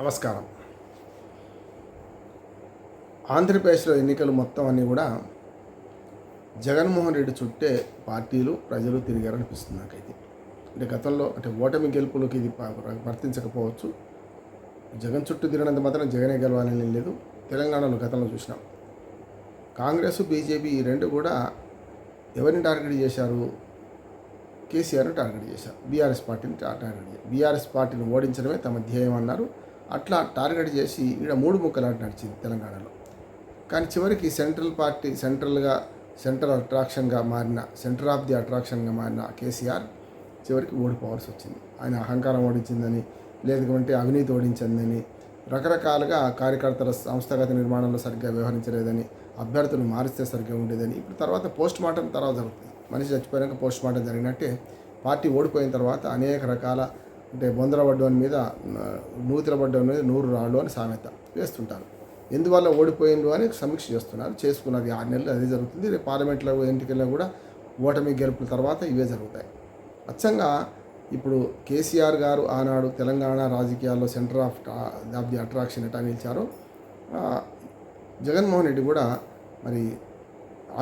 నమస్కారం. ఆంధ్రప్రదేశ్లో ఎన్నికలు మొత్తం అన్నీ కూడా జగన్మోహన్ రెడ్డి చుట్టే పార్టీలు ప్రజలు తిరిగారనిపిస్తుంది నాకైతే. అంటే గతంలో అంటే ఓటమి గెలుపులకు ఇది వర్తించకపోవచ్చు. జగన్ చుట్టూ తిరిగినంత మాత్రం జగనే గెలవాలని లేదు. తెలంగాణలో గతంలో చూసినాం. కాంగ్రెస్ బీజేపీ ఈ రెండు కూడా ఎవరిని టార్గెట్ చేశారు? కేసీఆర్ని టార్గెట్ చేశారు. బీఆర్ఎస్ పార్టీని టార్గెట్ చేశారు. బీఆర్ఎస్ పార్టీని ఓడించడమే తమ ధ్యేయం అన్నారు. అట్లా టార్గెట్ చేసి ఈడ మూడు ముక్కలాట నడిచింది తెలంగాణలో. కానీ చివరికి సెంట్రల్ పార్టీ సెంట్రల్గా సెంట్రల్ అట్రాక్షన్గా మారిన సెంటర్ ఆఫ్ ది అట్రాక్షన్గా మారిన కేసీఆర్ చివరికి ఓడిపోవాల్సి వచ్చింది. ఆయన అహంకారం ఓడించిందని లేదంటే అవినీతి ఓడించిందని రకరకాలుగా కార్యకర్తల సంస్థాగత నిర్మాణంలో సరిగ్గా వ్యవహరించలేదని అభ్యర్థులు మారిస్తే సరిగ్గా ఉండేదని ఇప్పుడు తర్వాత పోస్ట్ మార్టం తర్వాత జరుగుతుంది. మనిషి చచ్చిపోయాక పోస్ట్ మార్టం జరిగినట్టే పార్టీ ఓడిపోయిన తర్వాత అనేక రకాల అంటే బొందర పడ్డవాని మీద నూతిల పడ్డవాని మీద నూరు రాళ్ళు అని సామెత వేస్తుంటారు. ఎందువల్ల ఓడిపోయిండు అని సమీక్ష చేస్తున్నారు. చేసుకున్నారు ఈ ఆరు నెలలు అదే జరుగుతుంది. రేపు పార్లమెంట్లో ఎన్నికల్లో కూడా ఓటమి గెలుపుల తర్వాత ఇవే జరుగుతాయి. అచ్చంగా ఇప్పుడు కేసీఆర్ గారు ఆనాడు తెలంగాణ రాజకీయాల్లో center of of the attraction ఎట్లా నిలిచారో. జగన్మోహన్ రెడ్డి కూడా మరి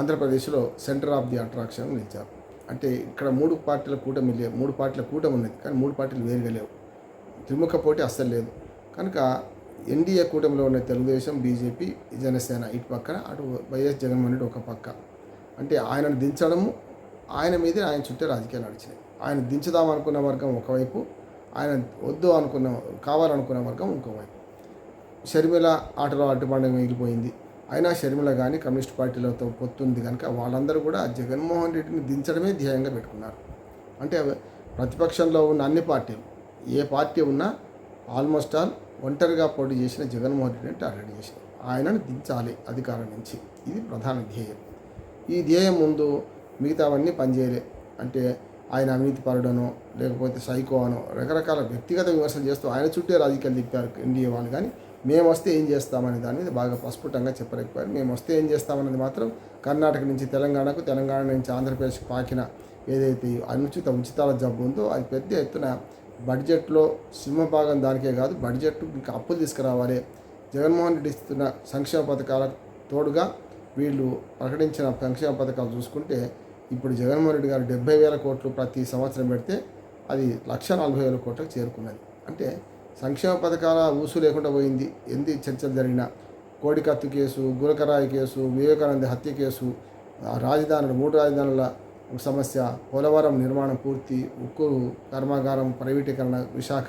ఆంధ్రప్రదేశ్లో సెంటర్ ఆఫ్ ది అట్రాక్షన్ నిలిచారు. అంటే ఇక్కడ మూడు పార్టీల కూటమి లేవు మూడు పార్టీల కూటమి ఉన్నది. కానీ మూడు పార్టీలు వేరుగా లేవు. త్రిముఖ పోటీ అస్సలు లేదు. కనుక ఎన్డీఏ కూటమిలో ఉన్న తెలుగుదేశం బీజేపీ జనసేన ఇటు పక్కన అటు వైఎస్ జగన్మోహన్ రెడ్డి ఒక పక్క. అంటే ఆయనను దించడము ఆయన మీదే ఆయన చుట్టే రాజకీయాలు నడిచినాయి. ఆయన దించుదామనుకున్న వర్గం ఒకవైపు ఆయన వద్దు అనుకున్న కావాలనుకున్న వర్గం ఇంకోవైపు. షర్మిల ఆటలో అడ్డుపడడం మిగిలిపోయింది. అయినా షర్మిల కానీ కమ్యూనిస్ట్ పార్టీలతో పొత్తుంది కనుక వాళ్ళందరూ కూడా జగన్మోహన్ రెడ్డిని దించడమే ధ్యేయంగా పెట్టుకున్నారు. అంటే ప్రతిపక్షంలో ఉన్న అన్ని పార్టీలు ఏ పార్టీ ఉన్నా ఆల్మోస్ట్ ఆల్ ఒంటరిగా పోటీ చేసిన జగన్మోహన్ రెడ్డిని టార్గెట్ చేశారు ఆయనను దించాలి అధికారం నుంచి. ఇది ప్రధాన ధ్యేయం. ఈ ధ్యేయం ముందు మిగతావన్నీ పనిచేయలే. అంటే ఆయన అవినీతి పరుడనో లేకపోతే సైకో అనో రకరకాల వ్యక్తిగత విమర్శలు చేస్తూ ఆయన చుట్టే రాజకీయాలు తిప్పారు ఎన్డీఏ వాళ్ళు కానీ మేము వస్తే ఏం చేస్తామనే దాని మీద బాగా ప్రస్ఫుటంగా చెప్పలేకపోయారు. మేము వస్తే ఏం చేస్తామన్నది మాత్రం కర్ణాటక నుంచి తెలంగాణకు తెలంగాణ నుంచి ఆంధ్రప్రదేశ్కి పాకిన ఏదైతే అనుచిత ఉచితాల జబ్బు ఉందో అది పెద్ద ఎత్తున బడ్జెట్లో సింహభాగం దానికే కాదు బడ్జెట్ ఇంకా అప్పులు తీసుకురావాలి జగన్మోహన్ రెడ్డి ఇస్తున్న సంక్షేమ పథకాల తోడుగా వీళ్ళు ప్రకటించిన సంక్షేమ పథకాలు చూసుకుంటే ఇప్పుడు జగన్మోహన్ రెడ్డి గారు డెబ్బై వేల కోట్లు ప్రతి సంవత్సరం పెడితే అది లక్ష నలభై వేల కోట్లకు చేరుకున్నది. అంటే సంక్షేమ పథకాల ఊసు లేకుండా పోయింది. ఎన్ని చర్చలు జరిగిన కోడికత్తు కేసు గురకరాయి కేసు వివేకానంద హత్య కేసు రాజధానులు మూడు రాజధానుల సమస్య పోలవరం నిర్మాణం పూర్తి ఉక్కు కర్మాగారం ప్రైవేటీకరణ విశాఖ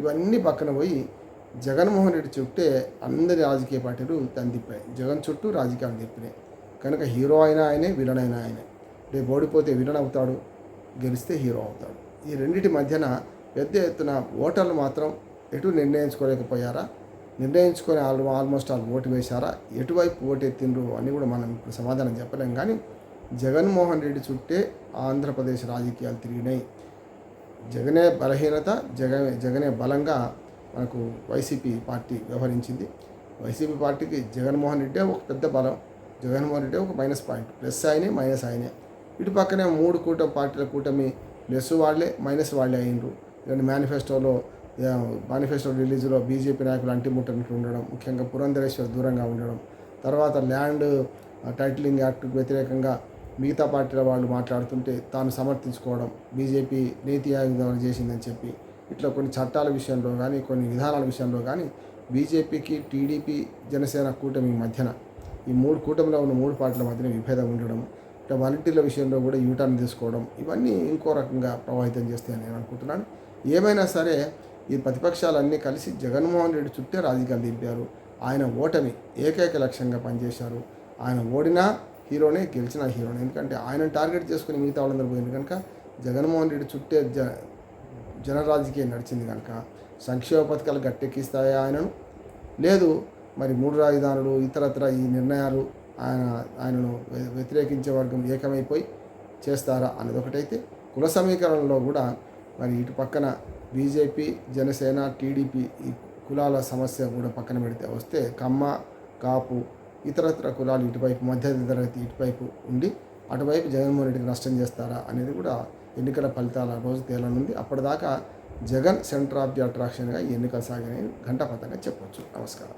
ఇవన్నీ పక్కన పోయి జగన్మోహన్ రెడ్డి చుట్టే అందరి రాజకీయ పార్టీలు తందిప్పాయి జగన్ చుట్టూ రాజకీయాలు తిప్పినాయి. కనుక హీరో అయినా ఆయనే విలన్ అయినా ఆయనే. రేపు ఓడిపోతే విలన్ అవుతాడు గెలిస్తే హీరో అవుతాడు. ఈ రెండింటి మధ్యన పెద్ద ఎత్తున ఓటర్లు మాత్రం ఎటు నిర్ణయించుకోలేకపోయారా? నిర్ణయించుకొని ఆల్ ఆల్మోస్ట్ ఆల్ ఓటు వేశారా? ఎటువైపు ఓటు ఎత్తిండ్రు అని కూడా మనం ఇప్పుడు సమాధానం చెప్పలేం. కానీ జగన్మోహన్ రెడ్డి చుట్టే ఆంధ్రప్రదేశ్ రాజకీయాలు తిరిగినాయి. జగనే బలహీనత జగన్ జగనే బలంగా మనకు వైసీపీ పార్టీ వ్యవహరించింది. వైసీపీ పార్టీకి జగన్మోహన్ రెడ్డే ఒక పెద్ద బలం. జగన్మోహన్ రెడ్డి ఒక మైనస్ పాయింట్. ప్లస్ ఆయనే మైనస్ ఆయనే. ఇటు పక్కనే మూడు కూటమి పార్టీల కూటమి ప్లస్ వాళ్ళే మైనస్ వాళ్ళే అయినరు రెండు మేనిఫెస్టోలో మేనిఫెస్టో రిలీజ్లో బీజేపీ నాయకులు అంటిముట్టనట్లు ఉండడం ముఖ్యంగా పురంధరేశ్వర్ దూరంగా ఉండడం తర్వాత ల్యాండ్ టైటిలింగ్ యాక్ట్కు వ్యతిరేకంగా మిగతా పార్టీల వాళ్ళు మాట్లాడుతుంటే తాను సమర్థించుకోవడం బీజేపీ నీతి ఆయోగ్ ద్వారా చేసిందని చెప్పి ఇట్లా కొన్ని చట్టాల విషయంలో కానీ కొన్ని విధానాల విషయంలో కానీ బీజేపీకి టీడీపీ జనసేన కూటమి మధ్యన ఈ మూడు కూటమిలో ఉన్న మూడు పార్టీల మధ్యన విభేదం ఉండడం ఇట్లా వాలంటీర్ల విషయంలో కూడా యూటర్న్ తీసుకోవడం ఇవన్నీ ఇంకో రకంగా ప్రభావితం చేస్తాయని నేను అనుకుంటున్నాను. ఏమైనా సరే ఈ ప్రతిపక్షాలన్నీ కలిసి జగన్మోహన్ రెడ్డి చుట్టే రాజకీయాలు దింపారు. ఆయన ఓటమి ఏకైక లక్ష్యంగా పనిచేశారు. ఆయన ఓడినా హీరోనే గెలిచిన హీరోనే. ఎందుకంటే ఆయన టార్గెట్ చేసుకుని మిగతా వాళ్ళందరూ పోయింది కనుక జగన్మోహన్ రెడ్డి చుట్టే జ జన రాజకీయం నడిచింది కనుక సంక్షేమ పథకాలు గట్టెక్కిస్తాయి ఆయనను? లేదు. మరి మూడు రాజధానులు ఇతరత్ర ఈ నిర్ణయాలు ఆయన ఆయనను వ్యతిరేకించే వర్గం ఏకమైపోయి చేస్తారా అన్నది ఒకటైతే కుల సమీకరణలో కూడా మరి ఇటు పక్కన బీజేపీ జనసేన టీడీపీ ఈ కులాల సమస్య కూడా పక్కన పెడితే వస్తే కమ్మ కాపు ఇతరత్ర కులాలు ఇటువైపు మధ్య తరగతి ఇటువైపు ఉండి అటువైపు జగన్మోహన్ రెడ్డికి నష్టం చేస్తారా అనేది కూడా ఎన్నికల ఫలితాల రోజు తేలనుంది. అప్పటిదాకా జగన్ సెంటర్ ఆఫ్ ది అట్రాక్షన్గా ఈ ఎన్నికలు సాగినాయి ఘంటాపథంగా చెప్పవచ్చు నమస్కారం.